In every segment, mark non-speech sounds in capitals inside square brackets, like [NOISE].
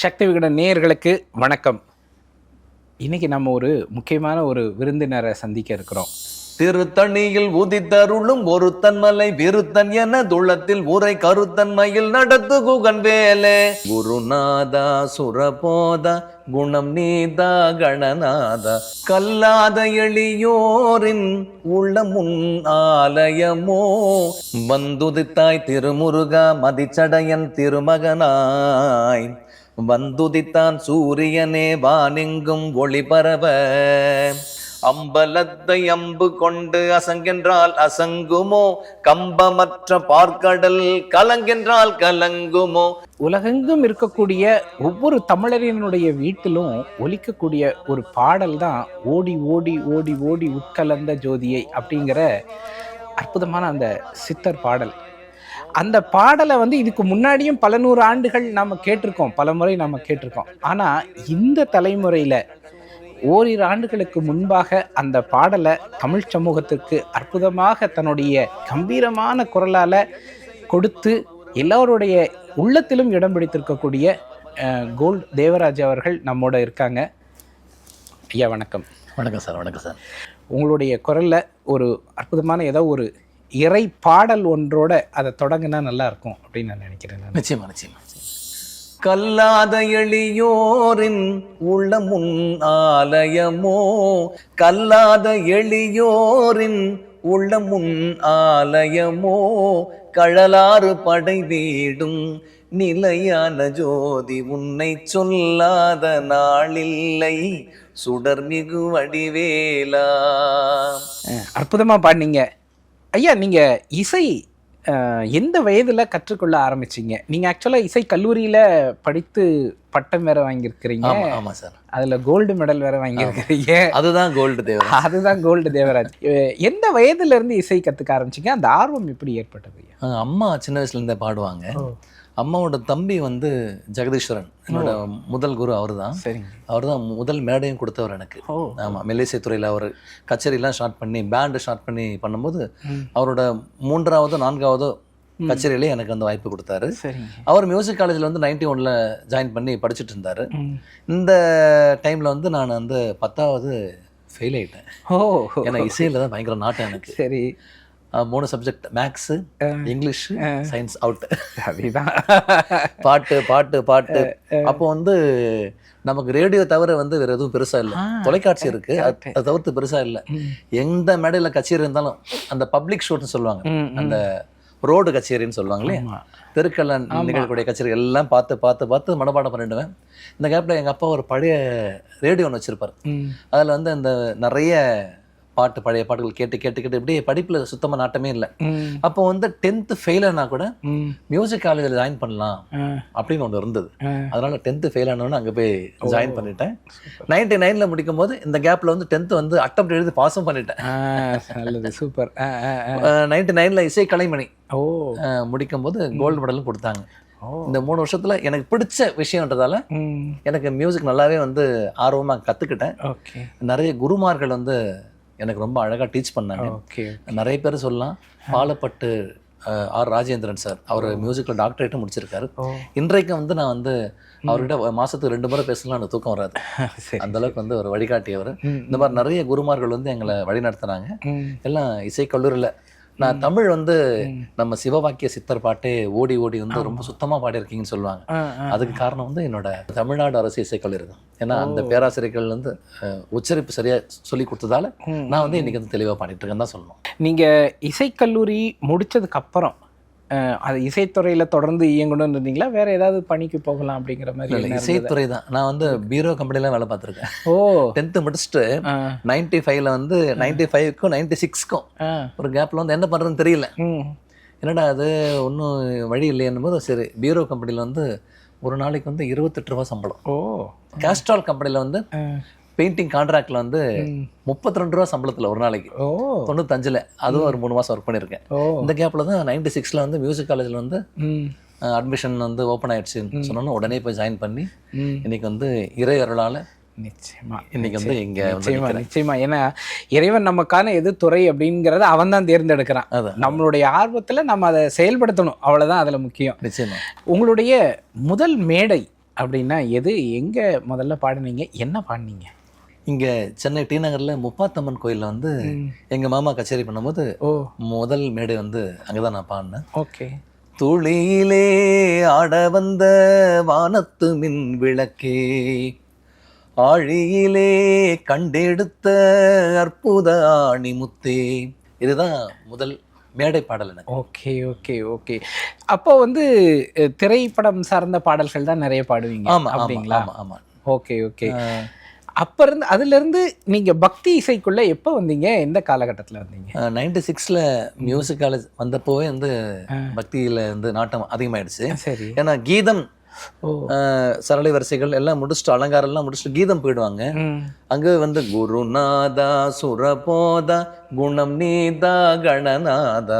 சக்தி விகடன் நேயர்களுக்கு வணக்கம். இன்னைக்கு நம்ம ஒரு முக்கியமான ஒரு விருந்தினரை சந்திக்க இருக்கிறோம். திருத்தணியில் உதித்தருளும் ஒரு தன்மலை விருத்தன் என துளத்தில் உரை கருத்தன்மையில் நடத்து குகன் வேலே குருநாதா சுரபோதா குணம் நீதா கணநாதா. கல்லாத எளியோரின் உள்ளமுன் ஆலயமோ. வந்துதித்தாய் திருமுருகா மதிச்சடையன் திருமகனாய். வந்துதித்தான் சூரியனே வானெங்கும் ஒளி பரவ. அம்பலத்தை அம்பு கொண்டு அசங்கென்றால் அசங்குமோ? கம்பமற்ற பார்க்கடல் கலங்கென்றால் கலங்குமோ? உலகெங்கும் இருக்கக்கூடிய ஒவ்வொரு தமிழரினுடைய வீட்டிலும் ஒலிக்கக்கூடிய ஒரு பாடல் தான் ஓடி ஓடி ஓடி ஓடி உட்கலந்த ஜோதியை அப்படிங்கிற அற்புதமான அந்த சித்தர் பாடல். அந்த பாடலை வந்து இதுக்கு முன்னாடியும் பல நூறு ஆண்டுகள் நாம் கேட்டிருக்கோம் பல முறை நாம் கேட்டிருக்கோம். ஆனால் இந்த தலைமுறையில் ஓரிரு ஆண்டுகளுக்கு முன்பாக அந்த பாடலை தமிழ் சமூகத்திற்கு அற்புதமாக தன்னுடைய கம்பீரமான குரலால் கொடுத்து எல்லோருடைய உள்ளத்திலும் இடம் பிடித்திருக்கக்கூடிய கோல்ட் தேவராஜ் அவர்கள் நம்மோட இருக்காங்க. ஐயா வணக்கம். வணக்கம் சார் வணக்கம் சார். உங்களுடைய குரலில் ஒரு அற்புதமான ஏதோ ஒரு இறை பாடல் ஒன்றோட அதை தொடங்கினா நல்லா இருக்கும் அப்படின்னு நான் நினைக்கிறேன் நான். நிச்சயமா நிச்சயமா. கல்லாத எளியோரின் உள்ளமுன் ஆலயமோ? கல்லாத எளியோரின் உள்ளமுன் ஆலயமோ? கழலாறு படை வீடும் நிலையான ஜோதி உன்னை சொல்லாத நாளில்லை. சுடர்மிகு வடிவேலா. அஹ், அற்புதமா பாடினீங்க. ஐயா நீங்க இசை எந்த வயதுல கற்றுக்கொள்ள ஆரம்பிச்சீங்க? நீங்க ஆக்சுவலா இசை கல்லூரியில படித்து பட்டம் வேற வாங்கியிருக்கிறீங்க. ஆமா ஆமா சார். அதுல கோல்டு மெடல் வேற வாங்கியிருக்கிறீங்க. அதுதான் கோல்டு தேவை அதுதான் கோல்டு தேவராஜ். எந்த வயதுல இருந்து இசை கத்துக்க ஆரம்பிச்சீங்க? அந்த ஆர்வம் எப்படி ஏற்பட்டது ஐயா? அம்மா சின்ன வயசுல இருந்தே பாடுவாங்க. அம்மாவோட தம்பி வந்து ஜெகதீஸ்வரன். என்னோட முதல் குரு அவர்தான். சரிங்க. அவர் தான் முதல் மேடையும் கொடுத்தவர் எனக்கு. ஆமாம் மெல்லிசை துறையில் அவர் கச்சேரிலாம் ஸ்டார்ட் பண்ணி பேண்டு ஸ்டார்ட் பண்ணி பண்ணும்போது. அவரோட மூன்றாவதோ நான்காவதோ கச்சேரியிலே எனக்கு அந்த வாய்ப்பு கொடுத்தாரு. அவர் மியூசிக் காலேஜில் வந்து நைன்டி ஒன்ல ஜாயின் பண்ணி படிச்சுட்டு இருந்தார். இந்த டைமில் வந்து நான் வந்து பத்தாவது ஃபெயில் ஆயிட்டேன். ஓ. ஏன்னா இசையில் தான் பயங்கர நாட்டம் எனக்கு. சரி. மூணு subject maths English science out அதுதான். பாட்டு பாட்டு பாட்டு. அப்போ வந்து நமக்கு ரேடியோ தவிர வந்து வேற எதுவும் பெருசா இல்ல. தொலைக்காட்சி இருக்கு. அது தவிர்த்து பெருசா இல்ல. எந்த மேடையில கச்சேரி இருந்தாலும் அந்த பப்ளிக் ஷோட்னு சொல்லுவாங்க. அந்த ரோடு கச்சேரின்னு சொல்லுவாங்களே. தெருக்கல்ல நிகழக்கூடிய கச்சேரி எல்லாம் பார்த்து பார்த்து பார்த்து மனப்பாடம் பண்ணிடுவேன். இந்த கேப்ல எங்க அப்பா ஒரு பழைய ரேடியோ ஒன்று வச்சிருப்பாரு. அதுல வந்து அந்த நிறைய பாட்டு பழைய பாட்டுகள் கேட்டு கேட்டு கேட்டு இப்படியே படிப்புல சுத்தமா நாட்டமே இல்லை. அப்போ வந்து டென்த்து ஃபெயில் ஆனா கூட. மியூசிக் காலேஜில் ஜாயின் பண்ணலாம். அப்படின்னு ஒன்று இருந்தது. அதனால டென்த்து ஃபெயில் ஆனவொன்னு அங்கே போய் ஜாயின் பண்ணிட்டேன். நைன்டி நைனில் முடிக்கும் போது இந்த கேப்பில் வந்து டென்த்து வந்து அட்டம் எழுதி பாஸும் பண்ணிட்டேன். நல்லது சூப்பர். நைன்டி நைனில் இசை கலைமணி ஓ. முடிக்கும் போது கோல்டு மெடலும் கொடுத்தாங்க. இந்த மூணு வருஷத்துல எனக்கு பிடிச்ச விஷயம்ன்றதால. எனக்கு மியூசிக் நல்லாவே வந்து ஆர்வமாக கற்றுக்கிட்டேன் ஓகே. நிறைய குருமார்கள் வந்து எனக்கு ரொம்ப அழகாக டீச் பண்ணாங்க. நிறைய பேர் சொல்லலாம் பாலப்பட்டு ஆர் ராஜேந்திரன் சார் அவர் மியூசிக்கில் டாக்டரேட்டும் முடிச்சிருக்காரு. இன்றைக்கும் வந்து நான் வந்து அவர்கிட்ட மாசத்துக்கு ரெண்டு முறை பேசலாம் எனக்கு தூக்கம் வராது. [LAUGHS] அந்த அளவுக்கு வந்து ஒரு வழிகாட்டியவர். இந்த மாதிரி நிறைய குருமார்கள் வந்து எங்களை வழி நடத்துனாங்க. எல்லாம் இசை கல்லூரியில் நான் தமிழ் வந்து நம்ம சிவவாக்கிய சித்தர் பாட்டே ஓடி ஓடி வந்து ரொம்ப சுத்தமா பாடியிருக்கீங்கன்னு சொல்லுவாங்க. அதுக்கு காரணம் வந்து என்னோட தமிழ்நாடு அரசு இசைக்கல்லூரி தான். ஏன்னா அந்த பேராசிரியர்கள் வந்து உச்சரிப்பு சரியா சொல்லி கொடுத்ததால. நான் வந்து இன்னைக்கு வந்து தெளிவா பாடிட்டு இருக்கேன்னு தான் சொல்லணும். நீங்க இசைக்கல்லூரி முடிச்சதுக்கு அப்புறம் அது இசைத்துறையில தொடர்ந்து இயங்கணும்னு இருந்தீங்களா? வேற ஏதாவது பணிக்கு போகலாம் அப்படிங்கிற மாதிரி இல்ல? இசைத்துறை தான். நான் வந்து பீரோ கம்பெனிலாம் வேலை பார்த்துருக்கேன். ஓ. டென்த்து முடிச்சுட்டு நைன்டி ஃபைவ்ல வந்து நைன்டி ஃபைவ்க்கும் நைன்டி சிக்ஸ்க்கும் ஒரு கேப்ல வந்து என்ன பண்றதுன்னு தெரியல. என்னடா அது? ஒன்றும் வழி இல்லைன்னும் போது சரி பீரோ கம்பெனியில் வந்து ஒரு நாளைக்கு வந்து இருபத்தெட்டு ரூபா சம்பளம். ஓ. கேஸ்ட்ரால் கம்பெனியில் வந்து பெயிண்டிங் கான்ட்ராக்ட்ல வந்து. முப்பத்தி ரெண்டு ரூபா சம்பளத்தில் ஒரு நாளைக்கு. ஓ. தொண்ணூத்தஞ்சில். அதுவும் ஒரு மூணு மாதம் ஒர்க் பண்ணியிருக்கேன் இந்த கேப்பில் தான் நைன்டி சிக்ஸில் வந்து மியூசிக் காலேஜில் வந்து அட்மிஷன் வந்து ஓப்பன் ஆயிடுச்சுன்னு சொன்னோன்னு உடனே போய் ஜாயின் பண்ணி இன்னைக்கு வந்து இறை அருளால் நிச்சயமா இன்னைக்கு வந்து இங்கே நிச்சயமா. நிச்சயமா. ஏன்னா இறைவன் நமக்கான எது துறை அப்படிங்கிறத அவன் தான் தேர்ந்தெடுக்கிறான். அதான். நம்மளுடைய ஆர்வத்துல நம்ம அதை செயல்படுத்தணும். அவ்வளவுதான் அதுல முக்கியம். நிச்சயமா. உங்களுடைய முதல் மேடை அப்படின்னா எது? எங்கே முதல்ல பாடுனீங்க? என்ன பாடுனீங்க? இங்க சென்னை டி நகர்ல முப்பாத்தம்மன் கோயில்ல வந்து எங்க மாமா கச்சேரி பண்ணும்போது ஓ. முதல் மேடை வந்து அங்கதான் நான் பாடினேன். ஓகே. துளியிலே ஆட வந்த வானத்து மின் விளக்கே ஆழியிலே கண்டெடுத்த அற்புத ஆணிமுத்தே இதுதான் முதல் மேடை பாடல் எனக்கு. Okay okay okay. அப்போ வந்து திரைப்படம் சார்ந்த பாடல்கள் தான் நிறைய பாடுவீங்க. ஆமா ஆமா அப்படிங்களா? ஆமா ஆமா. Okay okay. அப்ப இருந்து அதுல இருந்து நீங்க பக்தி இசைக்குள்ள எப்போ வந்தீங்க? எந்த காலகட்டத்துல வந்தீங்க? நைன்டி சிக்ஸ்ல மியூசிக் காலேஜ் வந்தப்போவே வந்து பக்தியில வந்து நாட்டம் அதிகமாயிடுச்சு. சரி. ஏன்னா கீதம் சரளை வரிசைகள் எல்லாம் முடிச்சுட்டு அலங்காரம் எல்லாம் முடிச்சுட்டு கீதம் போயிடுவாங்க. அங்க வந்து குருநாதா சுரபோதா குணம் நீதா கணநாதா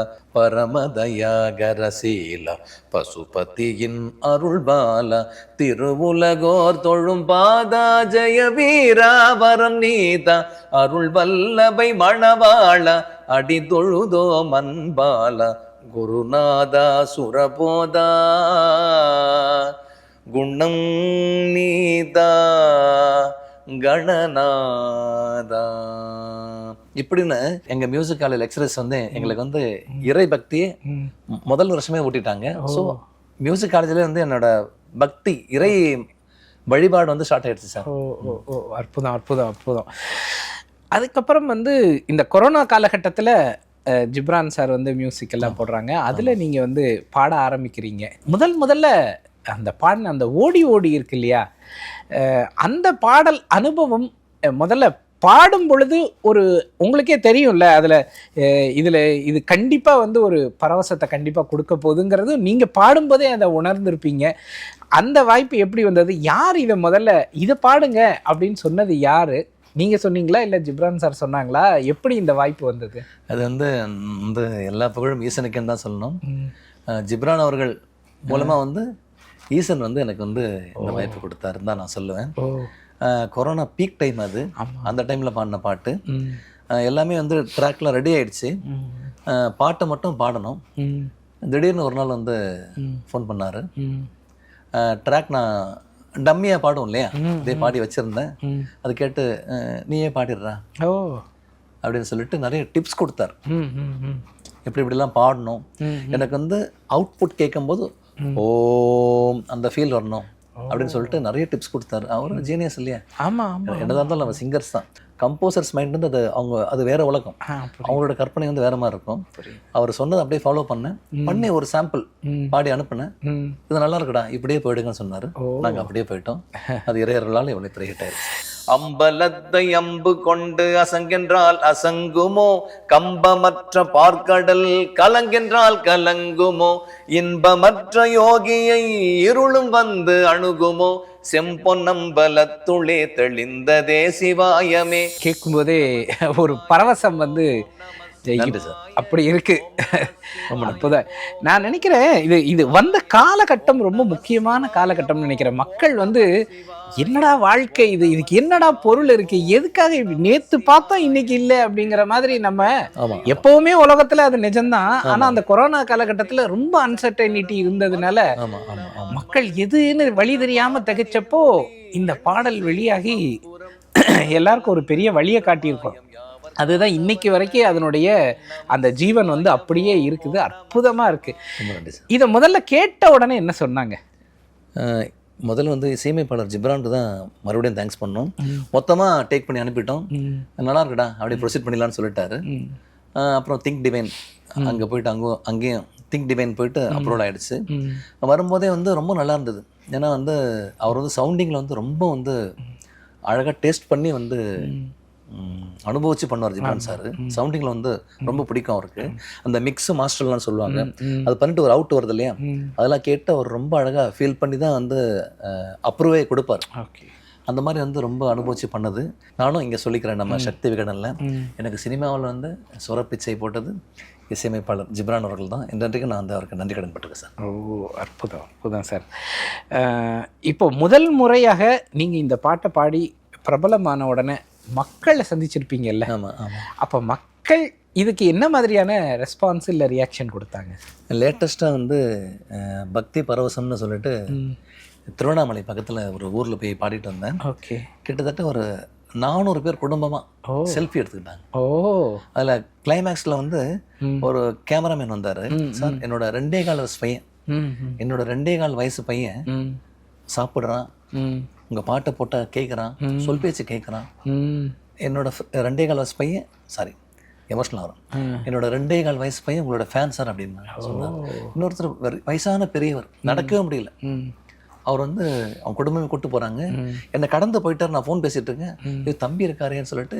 பரமதயாகரசீல பசுபதியின் அருள்பால திருவுலகோர் தொழும் பாதா ஜெய வீரா வரம் நீதா அருள் வல்லபை மணவாள அடி தொழுதோ மண்பால குருநாதா சுரபோதா. குணம் நீதா கணநாதா. இப்படின்னு எங்க மியூசிக் காலேஜ் லெக்சரர்ஸ் வந்து எங்களுக்கு வந்து இறை. மு- முதல் வருஷமே ஊட்டிட்டாங்க. ஸோ மியூசிக் காலேஜ்ல வந்து என்னோட பக்தி இறை வழிபாடு வந்து ஸ்டார்ட் ஆயிடுச்சு சார் ஓ அற்புதம் அற்புதம் அற்புதம். அதுக்கப்புறம் வந்து இந்த கொரோனா காலகட்டத்தில் ஜிப்ரான் சார் வந்து மியூசிக் எல்லாம் போடுறாங்க. அதில் நீங்கள் வந்து பாட ஆரம்பிக்கிறீங்க. முதல் முதல்ல அந்த பாடின அந்த ஓடி ஓடி இருக்கு இல்லையா? அந்த பாடல் அனுபவம் முதல்ல பாடும் பொழுது ஒரு உங்களுக்கே தெரியும்ல அதில் இதில் இது கண்டிப்பாக வந்து ஒரு பரவசத்தை கண்டிப்பாக கொடுக்க போகுதுங்கிறது நீங்கள் பாடும்போதே அதை உணர்ந்திருப்பீங்க. அந்த வாய்ப்பு எப்படி வந்தது? யார் இதை முதல்ல இதை பாடுங்க அப்படின்னு சொன்னது யாரு? நீங்க சொன்னீங்களா இல்ல ஜிப்ரான் சார் சொன்னாங்களா? எப்படி இந்த வாய்ப்பு வந்தது? அது வந்து வந்து எல்லா புகழும் ஈசனுக்குன்னு தான் சொல்லணும். ஜிப்ரான் அவர்கள் மூலமா வந்து ஈசன் வந்து எனக்கு வந்து இந்த வாய்ப்பு கொடுத்தாருன்னு தான் நான் சொல்லுவேன். கொரோனா பீக் டைம் அது. அந்த டைம்ல பாடின பாட்டு. எல்லாமே வந்து ட்ராக்ல ரெடி ஆயிடுச்சு. பாட்டை மட்டும் பாடணும். திடீர்னு ஒரு நாள் வந்து ஃபோன் பண்ணாரு. ட்ராக் நான் டம்மியா பாடுவோம் இல்லையா? இதே பாடி வச்சிருந்தேன். அது கேட்டு நீயே பாடிடுறா. ஓ. அப்படின்னு சொல்லிட்டு நிறைய டிப்ஸ் கொடுத்தாரு. எப்படி இப்படிலாம் பாடணும். எனக்கு வந்து அவுட்புட் கேட்கும்போது ஓம் அந்த ஃபீல் வரணும். அப்படின்னு சொல்லிட்டு நிறைய டிப்ஸ் கொடுத்தாரு. அவரும் ஜீனியஸ் இல்லையா? ஆமா ஆமா என்னதான் இருந்தாலும் நம்ம சிங்கர்ஸ் தான். கம்போசர்ஸ் மைண்ட் வந்து அது அவங்க அது வேற உலகம். அவங்களோட கற்பனை வந்து வேற மாதிரி இருக்கும். அவர் சொன்னதை அப்படியே ஃபாலோ பண்ணேன். பண்ணி ஒரு சாம்பிள் பாடி அனுப்புனேன். இது நல்லா இருக்குடா இப்படியே போயிடுங்கன்னு சொன்னாரு. ஓ. நாங்க அப்படியே போயிட்டோம். [LAUGHS] அது இறையர்களால் இவ்வளவு பெரிய ஹிட் அம்பலத்தை அம்பு கொண்டு அசங்கென்றால் அசங்குமோ? கம்பமற்ற பார்க்கடல் கலங்கென்றால் கலங்குமோ? இன்பமற்ற யோகியை இருளும் வந்து அணுகுமோ? செம்பொன்னம்பலத்துளே தெளிந்ததே சிவாயமே. கேட்கும்போதே ஒரு பரவசம் வந்து நன்றி சார். அப்படி இருக்கு. அற்புதம் நான் நினைக்கிறேன் இது இது வந்த காலகட்டம் ரொம்ப முக்கியமான காலகட்டம்னு நினைக்கிறேன். மக்கள் வந்து என்னடா வாழ்க்கை இது? இதுக்கு என்னடா பொருள் இருக்கு? எதுக்காக நேத்து பார்த்தோம் இன்னைக்கு இல்லை அப்படிங்கிற மாதிரி நம்ம எப்பவுமே உலகத்துல அது நிஜம்தான். ஆனா அந்த கொரோனா காலகட்டத்துல ரொம்ப அன்சர்டைனிட்டி இருந்ததுனால மக்கள் எதுன்னு வழி தெரியாம திகைச்சப்போ இந்த பாடல் வெளியாகி எல்லாருக்கும் ஒரு பெரிய வழியை காட்டியிருக்கோம் அதுதான் இன்னைக்கு வரைக்கும் அதனுடைய அந்த ஜீவன் வந்து அப்படியே இருக்குது அற்புதமா இருக்கு. ரொம்ப நன்றி சார். இதை முதல்ல கேட்ட உடனே என்ன சொன்னாங்க? முதல்ல வந்து இசையமைப்பாளர் ஜிப்ரான்ட்டு தான் மறுபடியும் தேங்க்ஸ் பண்ணோம். மொத்தமா டேக் பண்ணி அனுப்பிட்டோம். நல்லா இருக்குடா அப்படியே ப்ரொசீட் பண்ணிடலாம்னு சொல்லிட்டாரு. அப்புறம் திங்க் டிவைன் அங்கே போயிட்டு அங்கே அங்கேயும் திங்க் டிவைன் போயிட்டு அப்ரோட் ஆயிடுச்சு. ம், வரும்போதே வந்து ரொம்ப நல்லா இருந்தது. ஏன்னா வந்து அவர் வந்து சவுண்டிங்கில் வந்து ரொம்ப வந்து அழகாக டேஸ்ட் பண்ணி வந்து அனுபவிச்சு பண்ணுவார் ஜிப்ரான் சார். சவுண்டிங்கில் வந்து ரொம்ப பிடிக்கும் அவருக்கு. அந்த மிக்ஸ் மாஸ்டர்லாம் சொல்லுவாங்க. அது பண்ணிட்டு ஒரு அவுட் வருது இல்லையா. அதெல்லாம் கேட்டு அவர் ரொம்ப அழகாக ஃபீல் பண்ணி தான் வந்து அப்ரூவே கொடுப்பார். ஓகே. அந்த மாதிரி வந்து ரொம்ப அனுபவிச்சு பண்ணது. நானும் இங்கே சொல்லிக்கிறேன் நம்ம சக்தி விகடனில். எனக்கு சினிமாவில் வந்து சுரப்பிச்சை போட்டது இசையமைப்பாளர் ஜிப்ரான் அவர்கள் தான். இன்றைக்கு நான் வந்து அவருக்கு நன்றி கடன் பட்டிருக்கேன் சார். ஓ அற்புதம் அற்புதம் சார். இப்போ முதல் முறையாக நீங்க இந்த பாட்டை பாடி பிரபலமான உடனே மக்களை சந்திச்சிருப்பீங்கல்ல? அப்போ மக்கள் இதுக்கு என்ன மாதிரியான ரெஸ்பான்ஸ் இல்லை ரியாக்ஷன் கொடுத்தாங்க? லேட்டஸ்ட்டாக வந்து பக்தி பரவசம்னு சொல்லிட்டு. திருவண்ணாமலை பக்கத்தில் ஒரு ஊரில் போய் பாடிட்டு வந்தேன். ஓகே. கிட்டத்தட்ட ஒரு நானூறு பேர் குடும்பமாக செல்ஃபி எடுத்துக்கிட்டாங்க. ஓ. அதில் கிளைமேக்ஸில் வந்து. ஒரு கேமராமேன் வந்தார். சார் என்னோட ரெண்டே கால் வயசு பையன். என்னோட ரெண்டே கால் வயசு பையன் சாப்பிட்றான். ம். உங்கள் பாட்டை போட்டால் கேட்குறான் சொல் பேச்சு கேட்குறான் என்னோட ரெண்டே கால் வயசு பையன் சாரி எமோஷனல் வரும். என்னோட ரெண்டே கால் வயசு பையன் உங்களோட ஃபேன் சார் அப்படின்னு சொன்னார். இன்னொருத்தர் வயசான பெரியவர் நடக்கவே முடியல. அவர் வந்து அவங்க குடும்பமே கூட்டு போறாங்க. என்னை கடந்து போயிட்டார் நான் ஃபோன் பேசிட்டு இருக்கேன். இது தம்பி இருக்காரேன்னு சொல்லிட்டு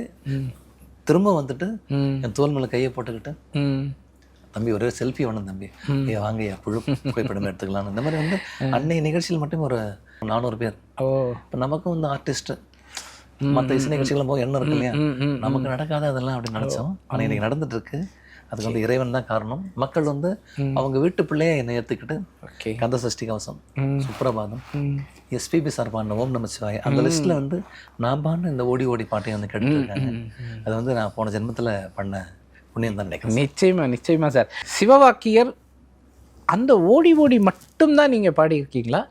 திரும்ப வந்துட்டு என் தோல் மேல கையை போட்டுக்கிட்டு ம். தம்பி ஒரே செல்ஃபி வேணும் தம்பி. ஏ வாங்கய்யா புழு புகைப்படம் எடுத்துக்கலாம் இந்த மாதிரி வந்து அன்னைய நிகழ்ச்சியில் மட்டும் ஒரு நானூறு பேர். ஓ. இப்போ நமக்கும் வந்து ஆர்டிஸ்ட் மற்ற இசை நிகழ்ச்சிகளும் போக எண்ணம் இருக்கு இல்லையா? நமக்கு நடக்காத அதெல்லாம் அப்படின்னு நினைச்சோம். ஆனால் இன்னைக்கு நடந்துட்டு இருக்கு அதுக்கு வந்து இறைவன் தான் காரணம். மக்கள் வந்து அவங்க வீட்டு பிள்ளைய என்னை ஏற்றுக்கிட்டு ஓகே. கந்த சஷ்டி கவசம். சுப்ரபாதம் எஸ்பிபி சார் பாடின ஓம் நமச்சிவாய அந்த லிஸ்ட்ல வந்து நான் பாடின இந்த ஓடி ஓடி பாட்டையும் வந்து கேட்டுருக்காங்க அது வந்து நான் போன ஜென்மத்துல பண்ண புண்ணியம் தான் நினைக்கிறேன் நிச்சயமா நிச்சயமா சார் சிவவாக்கியர் அந்த ஓடி ஓடி மட்டும்தான் நீங்க பாடியிருக்கீங்களா?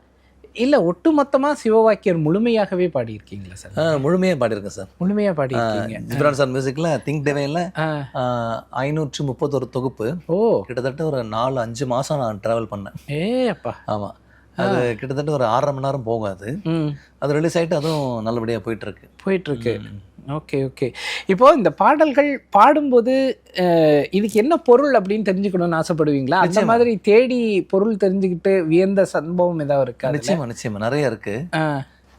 இல்ல ஒட்டுமொத்தமா சிவவாக்கியர் முழுமையாகவே பாடியிருக்கீங்களா சார்? ஆ, முழுமையா பாடியிருக்கேன் சார். முழுமையா பாடியிருக்கீங்க. ஜிப்ரான் சார் மியூசிக்ல திங்க் டேவேல ஆ. ஐநூற்று முப்பத்தொரு தொகுப்பு. ஓ. கிட்டத்தட்ட ஒரு நாலு அஞ்சு மாசம் நான் டிராவல் பண்ணேன். ஏ அப்பா. ஆமா. அது கிட்டத்தட்ட ஒரு ஆறரை மணி நேரம் போகும் அது. அது ரிலீஸ் ஆயிட்டு அதுவும் நல்லபடியா போயிட்டு இருக்கு போயிட்டு இருக்கு ஓகே ஓகே. இப்போ இந்த பாடல்கள் பாடும்போது இதுக்கு என்ன பொருள் அப்படின்னு தெரிஞ்சுக்கணும்னு ஆசைப்படுவீங்களா? அந்த மாதிரி தேடி பொருள் தெரிஞ்சுக்கிட்டு வியந்த சம்பவம் ஏதாவது இருக்கா நிச்சயமா நிச்சயமா. நிறைய இருக்கு.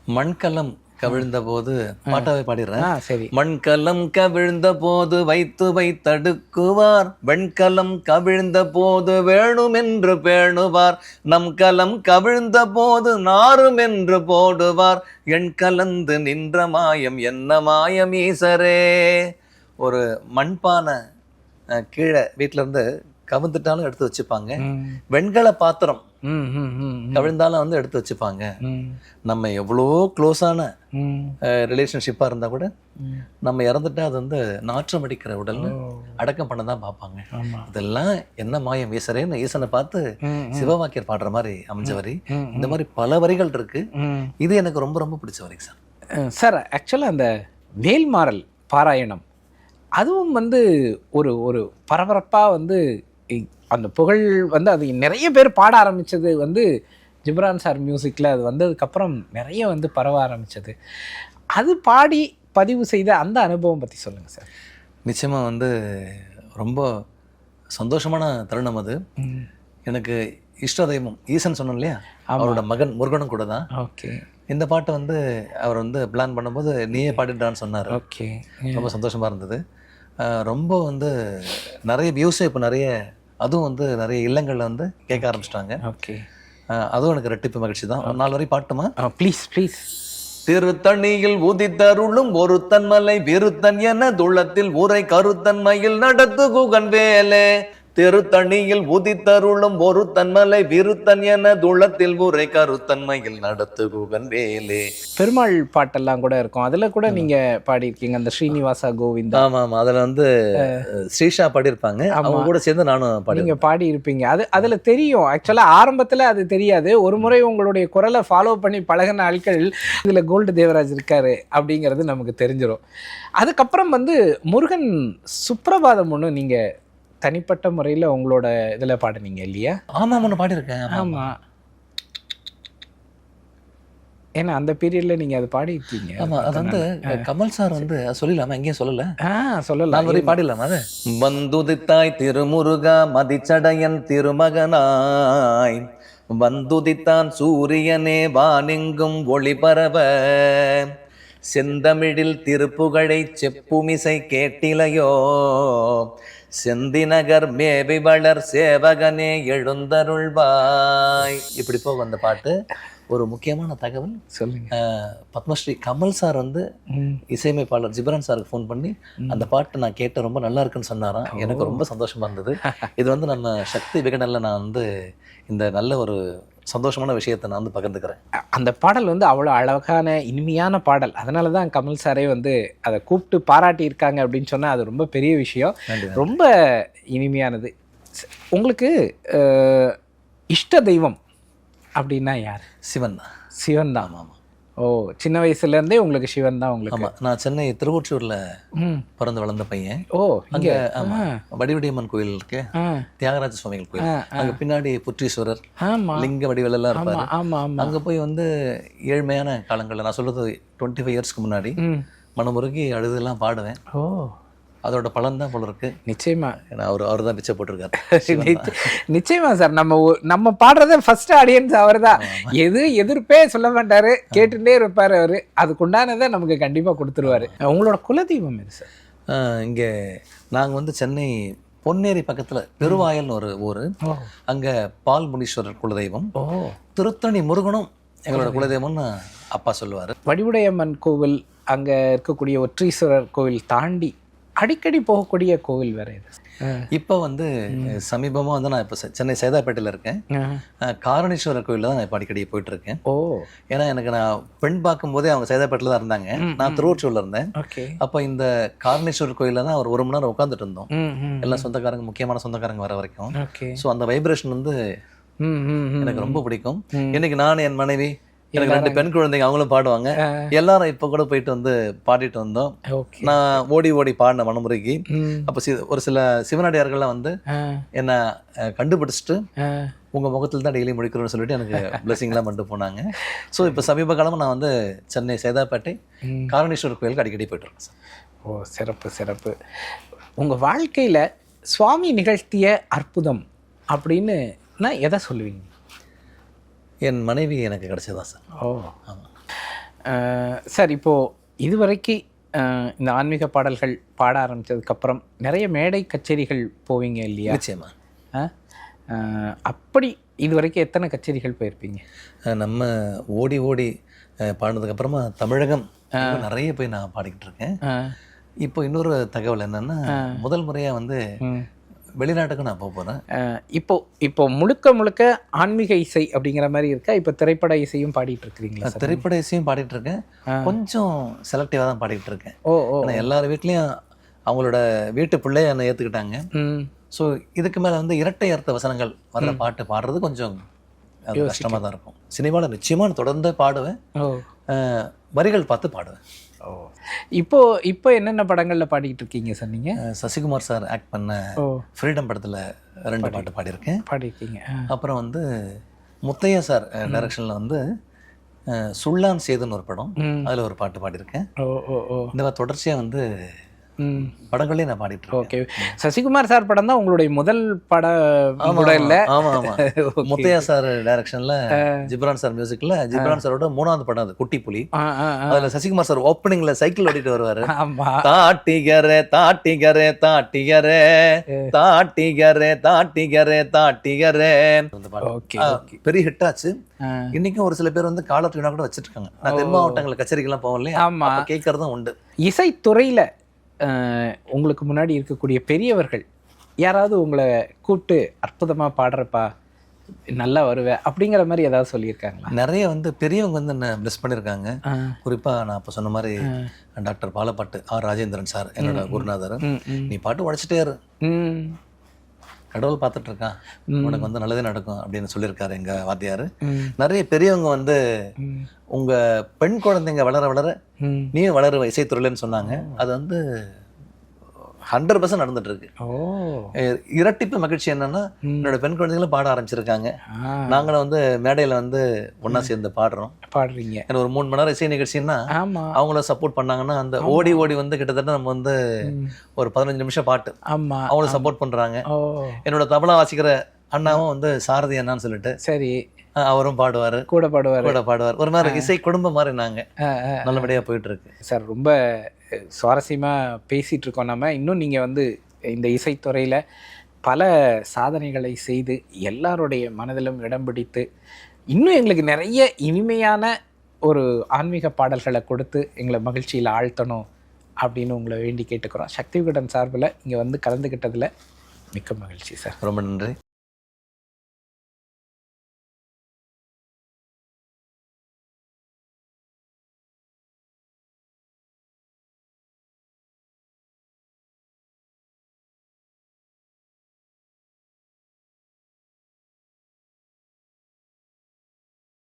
மண்கலம் கவிழ்ந்த போது பாட்டாவே பாடிடுறேன். சரி. மண்கலம் கவிழ்ந்த போது வைத்து வைத்தடுக்குவார். வெண்கலம் கவிழ்ந்த போது வேணுமென்று பேணுவார். நம் கலம் கவிழ்ந்த போது நாரும் என்று போடுவார். எண் கலந்து நின்ற மாயம் என்ன மாயம் ஈசரே. ஒரு மண்பானை கீழே வீட்ல இருந்து கவிழ்ந்துட்டாலும் எடுத்து வச்சுப்பாங்க. வெண்கல பாத்திரம் கவிழ்ந்தாலும் வந்து எடுத்து வச்சுப்பாங்க. நம்ம எவ்வளோ க்ளோஸான ரிலேஷன்ஷிப்பாக இருந்தால் கூட. நம்ம இறந்துட்டா அது வந்து நாற்றம் அடிக்கிற உடல்னு அடக்கம் பண்ண தான் பார்ப்பாங்க இதெல்லாம் என்ன மாயம்? ஈசரேன்னு ஈசனை பார்த்து சிவவாக்கியர் பாடுற மாதிரி அமைஞ்ச வரி இந்த மாதிரி பல வரிகள் இருக்கு. இது எனக்கு ரொம்ப ரொம்ப பிடிச்ச வரி சார். சார் ஆக்சுவலாக அந்த வேல்மாறல் பாராயணம் அதுவும் வந்து ஒரு ஒரு பரபரப்பாக வந்து அந்த புகழ் வந்து அது நிறைய பேர் பாட ஆரம்பிச்சது வந்து ஜிப்ரான் சார் மியூசிக்கில் அது வந்ததுக்கப்புறம் நிறைய வந்து பரவ ஆரம்பிச்சது. அது பாடி பதிவு செய்த அந்த அனுபவம் பற்றி சொல்லுங்கள் சார். நிச்சயமாக வந்து ரொம்ப சந்தோஷமான தருணம் அது. எனக்கு இஷ்ட தெய்வம் ஈசன் சொன்னோம் இல்லையா? அவரோட மகன் முருகனும் கூட தான். ஓகே. இந்த பாட்டை வந்து அவர் வந்து பிளான் பண்ணும்போது நீயே பாடிட்டான்னு சொன்னார். ஓகே. ரொம்ப சந்தோஷமா இருந்தது. ரொம்ப வந்து நிறைய வியூஸை இப்போ நிறைய அதுவும் வந்து நிறைய இல்லங்கள்ல வந்து கேட்க ஆரம்பிச்சிட்டாங்க. ஓகே அதுவும் எனக்கு ரெட்டிப்பு மகிழ்ச்சி தான். ஒரு நாலு வரை பாட்டுமா? ப்ளீஸ் ப்ளீஸ் திருத்தணியில் உதித்தருளும் ஒருத்தன் மலை விருத்தன் என துள்ளத்தில் உரை கருத்தன்மையில் நடத்து குகன் வேலே திருத்தணியில் உதித்தருளும் ஒரு தன்மலை விருத்தன் என துள்ளத்தில் உரை கருத்தன்மையில் நடத்து குகன் வேலே. பெருமாள் பாட்டெல்லாம் கூட இருக்கும். அதில் கூட நீங்கள் பாடியிருக்கீங்க அந்த ஸ்ரீனிவாசா கோவிந்தா. ஆமா ஆமா. அதுல வந்து ஸ்ரீஷா பாடியிருப்பாங்க. அவங்க கூட சேர்ந்து நானும் பாடி நீங்க பாடி இருப்பீங்க அது அதுல தெரியும். ஆக்சுவலா ஆரம்பத்துல அது தெரியாது. ஒரு முறை உங்களுடைய குரலை ஃபாலோ பண்ணி பழகின ஆட்கள் இதுல கோல்டு தேவராஜ் இருக்காரு அப்படிங்கிறது நமக்கு தெரிஞ்சிடும் அதுக்கப்புறம் வந்து முருகன் சுப்ரபாதம் ஒன்று நீங்க தனிப்பட்ட முறையில உங்களோட இதுல பாடுனீங்க இல்லையா? ஆமா ஒன்று பாடியிருக்கேன். ஆமா. ஆமா. ஏன்னா அந்த பீரியட்ல நீங்க அது பாடியிருக்கீங்க. ஆமா அது வந்து கமல் சார் வந்து சொல்லலாமா எங்கேயும் சொல்லல. சொல்லலாம். நான் வரை பாடிடலாமா அது? வந்துதித்தாய் திருமுருகா மதிச்சடையன் திருமகனாய். வந்துதித்தான் சூரியனே வானெங்கும் ஒளி பரவ. செந்தமிழில் திருப்புகழை செப்புமிசை கேட்டிலையோ? செந்திநகர் மேவி வளர் சேவகனே எழுந்தருள்வாய். இப்படி போகும் அந்த பாட்டு. ஒரு முக்கியமான தகவல். சொல்லுங்க. பத்மஸ்ரீ கமல் சார் வந்து. இசையமைப்பாளர் ஜிப்ரான் சாருக்கு ஃபோன் பண்ணி அந்த பாட்டு நான் கேட்டு ரொம்ப நல்லா இருக்குன்னு சொன்னாராம். எனக்கு ரொம்ப சந்தோஷமா இருந்தது. இது வந்து நம்ம சக்தி விகடனில் நான் வந்து இந்த நல்ல ஒரு சந்தோஷமான விஷயத்தை நான் வந்து பகிர்ந்துக்கிறேன். அந்த பாடல் வந்து அவ்வளோ அழகான இனிமையான பாடல். அதனால தான் கமல் சாரே வந்து அதை கூப்பிட்டு பாராட்டி இருக்காங்க அப்படின்னு சொன்னால் அது ரொம்ப பெரிய விஷயம். ரொம்ப இனிமையானது. உங்களுக்கு இஷ்ட தெய்வம் அப்படின்னா யார்? சிவன் சிவன் தான். ஆமாம். ஓ சின்ன வயசுல இருந்தே உங்களுக்கு சிவன் தான் உங்களுக்கு? ஆமாம் நான் சென்னை திருவொற்றூரில். பிறந்து வளர்ந்த பையன். ஓ அங்கே ஆமாம் வடிவடியம்மன் கோயில் இருக்கு. தியாகராஜ சுவாமிகள் கோயில். அங்கே பின்னாடி புற்றீஸ்வரர் ஆமா. லிங்க வடிவெல்லாம் ஆமா இருப்பாரு. ஆமா ஆமா. அங்கே போய் வந்து ஏழ்மையான காலங்களில் நான் சொல்றது டுவெண்ட்டி ஃபைவ் இயர்ஸ்க்கு முன்னாடி மனமுருகி அழுதெல்லாம் பாடுவேன். ஓ. அதோட பலன் தான் போல இருக்கு. நிச்சயமா. ஏன்னா அவர் அவர் தான் பிச்சை போட்டிருக்காரு. [LAUGHS] நிச்ச- நிச்சயமா சார். நம்ம நம்ம பாடுறத ஃபர்ஸ்ட் ஆடியன்ஸ் அவர்தான் எது எதிர்ப்பே சொல்ல மாட்டாரு. கேட்டுட்டே இருப்பாரு அவரு. அதுக்குண்டானதை நமக்கு கண்டிப்பா கொடுத்துருவாரு. உங்களோட குலதெய்வம் எது சார்? இங்கே நாங்கள் வந்து சென்னை பொன்னேரி பக்கத்தில் பெருவாயல்னு ஒரு ஊர். அங்கே பால் முனீஸ்வரர் குலதெய்வம். திருத்தணி முருகனும் எங்களோட குலதெய்வம்னு அப்பா சொல்லுவார். வடிவுடையம்மன் கோவில் அங்க இருக்கக்கூடிய ஒற்றீஸ்வரர் கோவில் தாண்டி அடிக்கடி போகக்கூடிய கோவில் வேற இது இப்போ வந்து சமீபமாக வந்து நான் இப்போ சென்னை சேதாப்பேட்டையில் இருக்கேன். காரணீஸ்வரர் கோயிலில் தான் நான் இப்போ அடிக்கடி போயிட்டு இருக்கேன். ஓ. ஏன்னா எனக்கு நான் பெண் பார்க்கும்போதே அவங்க சேதாப்பேட்டில் தான் இருந்தாங்க. நான் திருவொற்றூரில் இருந்தேன். ஓகே. அப்போ இந்த காரணேஸ்வரர் கோயிலில் தான் ஒரு ஒரு மணி நேரம் உட்காந்துட்டு இருந்தோம். எல்லாம் சொந்தக்காரங்க முக்கியமான சொந்தக்காரங்க வர வரைக்கும். ஓகே. ஸோ அந்த வைப்ரேஷன் வந்து எனக்கு ரொம்ப பிடிக்கும். இன்னைக்கு நான் என் மனைவி எனக்கு ரெண்டு பெண் குழந்தைங்க அவங்களும் பாடுவாங்க. எல்லாரும் இப்போ கூட போயிட்டு வந்து பாடிட்டு வந்தோம். நான் ஓடி ஓடி பாடின மனமுறைக்கு அப்போ ஒரு சில சிவனடியார்கள்லாம் வந்து என்னை கண்டுபிடிச்சிட்டு உங்க முகத்தில் தான் டெய்லி முடிக்கிறோம்னு சொல்லிட்டு எனக்கு [LAUGHS] பிளெஸிங்லாம் பண்ணிட்டு போனாங்க. ஸோ இப்போ சமீப காலமா நான் வந்து சென்னை சேதாப்பேட்டை. காரணேஸ்வரர் கோயிலுக்கு அடிக்கடி போயிட்டு இருக்கேன் சார். ஓ சிறப்பு சிறப்பு. உங்க வாழ்க்கையில சுவாமி நிகழ்த்திய அற்புதம் அப்படின்னு நான் எதை சொல்லுவீங்க? என் மனைவி எனக்கு கிடைச்சதா சார். ஓ. ஆமாம் சார் இப்போ இதுவரைக்கும் இந்த ஆன்மீக பாடல்கள் பாட ஆரம்பிச்சதுக்கப்புறம் நிறைய மேடை கச்சேரிகள் போவீங்க இல்லையா? நிச்சயமா. அப்படி இதுவரைக்கும் எத்தனை கச்சேரிகள் போயிருப்பீங்க? நம்ம ஓடி ஓடி அஹ், பாடினதுக்கு அப்புறமா தமிழகம் நிறைய போய் நான் பாடிக்கிட்டு இருக்கேன். இப்போ இன்னொரு தகவல் என்னன்னா முதல் முறையா வந்து. வெளிநாட்டுக்கு நான் போக போறேன். அஹ், இப்போ இப்போ முழுக்க முழுக்க ஆன்மீக இசை அப்படிங்கிற மாதிரி இருக்கா? இப்போ திரைப்பட இசையும் பாடிட்டு இருக்கிறீங்களா திரைப்பட இசையும் பாடிட்டு இருக்கேன். கொஞ்சம் செலக்டிவாக தான் பாடிட்டு இருக்கேன். ஓ ஓ. எல்லார் வீட்லேயும் அவங்களோட வீட்டு பிள்ளைய என்னை ஏற்றுக்கிட்டாங்க ஸோ இதுக்கு மேலே வந்து இரட்டை அர்த்த வசனங்கள் வர்ற பாட்டு பாடுறது கொஞ்சம் கஷ்டமாக தான் இருக்கும். சினிமாவில் நிச்சயமாக நான் தொடர்ந்து பாடுவேன். வரிகள் பார்த்து பாடுவேன். ஓ. இப்போ இப்போ என்னென்ன படங்கள்ல பாடிக்கிட்டு இருக்கீங்க சார் அஹ், சசிகுமார் சார் ஆக்ட் பண்ண ஃப்ரீடம் படத்தில் ரெண்டு பாட்டு பாடியிருக்கேன். பாடிருக்கீங்க ஆ. அப்புறம் வந்து முத்தையா சார் டைரக்ஷனில் வந்து சுள்ளான் சேதுன்னு ஒரு படம். அதில் ஒரு பாட்டு பாடியிருக்கேன். ஓ ஓ ஓ. இந்த மாதிரி தொடர்ச்சியாக வந்து ம். படங்களையும் நான் பாடிட்டு ஓகே. சசிகுமார் சார் படம் தான் உங்களுடைய முதல் பட கூட இல்ல ஆமா ஆமா. [LAUGHS] முத்தையா சார் டைரக்ஷன்ல ஜிப்ரான் சார் மியூசிக்ல ஜிப்ரான் சாரோட மூணாவது படம் அது குட்டி புலி. அதுல சசிகுமார் சார் ஓப்பனிங்ல சைக்கிள் ஓட்டிட்டு வருவாரு. தாட்டிகரே தாட்டிகரே தாட்டிகரே. தாட்டிகரே தாட்டிகரே தாட்டிகரே. பெரிய ஹிட் ஆச்சு. இன்னைக்கும் ஒரு சில பேர் வந்து காலர் டியூனா கூட வச்சிட்டு இருக்காங்க நான் தென் மாவட்டங்கள் கச்சேரிக்கெல்லாம் போவோம் இல்லையா? கேட்கறதும் உண்டு. இசைத்துறையில உங்களுக்கு முன்னாடி இருக்கக்கூடிய பெரியவர்கள் யாராவது உங்களை கூப்பிட்டு அற்புதமா பாடுறப்பா நல்லா வருவ அப்படிங்கிற மாதிரி ஏதாவது சொல்லியிருக்காங்களா? நிறைய வந்து பெரியவங்க வந்து என்ன பிளஸ் பண்ணியிருக்காங்க. ஆ. குறிப்பா நான் அப்ப சொன்ன மாதிரி doctor Palapattu R Rajendran sir என்னோட குருநாதர். நீ பாட்டு உடைச்சிட்டே இரு. கடவுள் பார்த்துட்டு இருக்கான் உனக்கு வந்து நல்லதே நடக்கும் அப்படின்னு சொல்லியிருக்காரு எங்க வாத்தியார். நிறைய பெரியவங்க வந்து ம், உங்க பெண் குழந்தைங்க வளர வளர ம். நீயும் வளருவ இசைத்துறையிலன்னு சொன்னாங்க. அது வந்து ஹண்ட்ரட் பர்சன்ட் நடந்துட்டு இருக்கு இரட்டிப்பு மகிழ்ச்சி என்னன்னா என்னோட பெண் குழந்தைகளும் பாட ஆரம்பிச்சிருக்காங்க. நாங்களும் வந்து மேடையில வந்து ஒண்ணா சேர்ந்து பாடுறோம். பாடுறீங்க. ஏன்னா ஒரு மூணு மணி நேரம் இசை நிகழ்ச்சின்னா அவங்கள சப்போர்ட் பண்ணாங்கன்னா அந்த ஓடி ஓடி வந்து கிட்டத்தட்ட நம்ம வந்து. ஒரு பதினஞ்சு நிமிஷம் பாட்டு. ஆமா. அவங்களும் சப்போர்ட் பண்றாங்க. என்னோட தபலா வாசிக்கிற அண்ணாவும் வந்து சாரதி அண்ணான்னு சொல்லிட்டு சரி. அவரும் பாடுவாரு. கூட பாடுவாரு. கூட பாடுவார். ஒரு மாதிரி இசை குடும்பம் மாதிரி நாங்க. ஆ, ஆ. நல்லபடியா போயிட்டு இருக்கு சார் ரொம்ப அஹ், சுவாரஸ்யமா பேசிட்டு இருக்கோம் நம்ம. இன்னும் நீங்க வந்து இந்த இசைத்துறையில பல சாதனைகளை செய்து எல்லாருடைய மனதிலும் இடம் பிடித்து இன்னும் எங்களுக்கு நிறைய இனிமையான ஒரு ஆன்மீக பாடல்களை கொடுத்து எங்களை மகிழ்ச்சியில் ஆழ்த்தணும் அப்படின்னு உங்களை வேண்டி கேட்டுக்கிறோம். சக்தி விகடன் சார்பில் இங்கே வந்து கலந்துக்கிட்டதில் மிக்க மகிழ்ச்சி சார். ரொம்ப நன்றி.